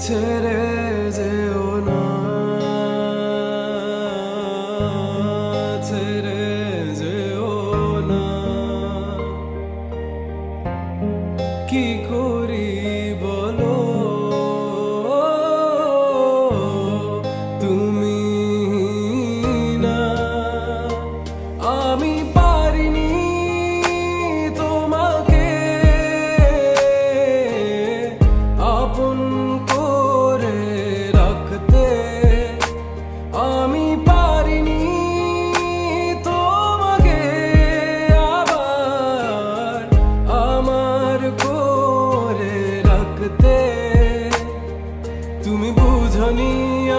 ছেড়ে যেও না। ছেড়ে যেও না। কি করি বলো? তুমি না। আমি পারিনি তোমাকে। আপন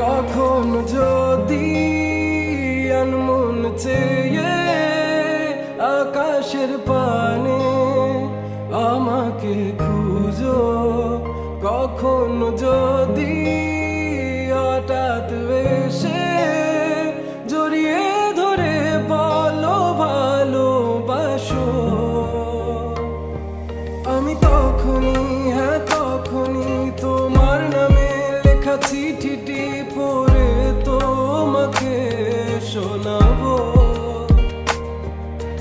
কখন যদি আনমন চেয়ে আকাশের পানে আমাকে খুঁজো কখন যদি হঠাৎ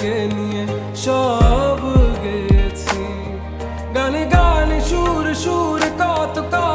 তোকে নিয়ে সব গেছি। গানে গানে সুর সুর কত কত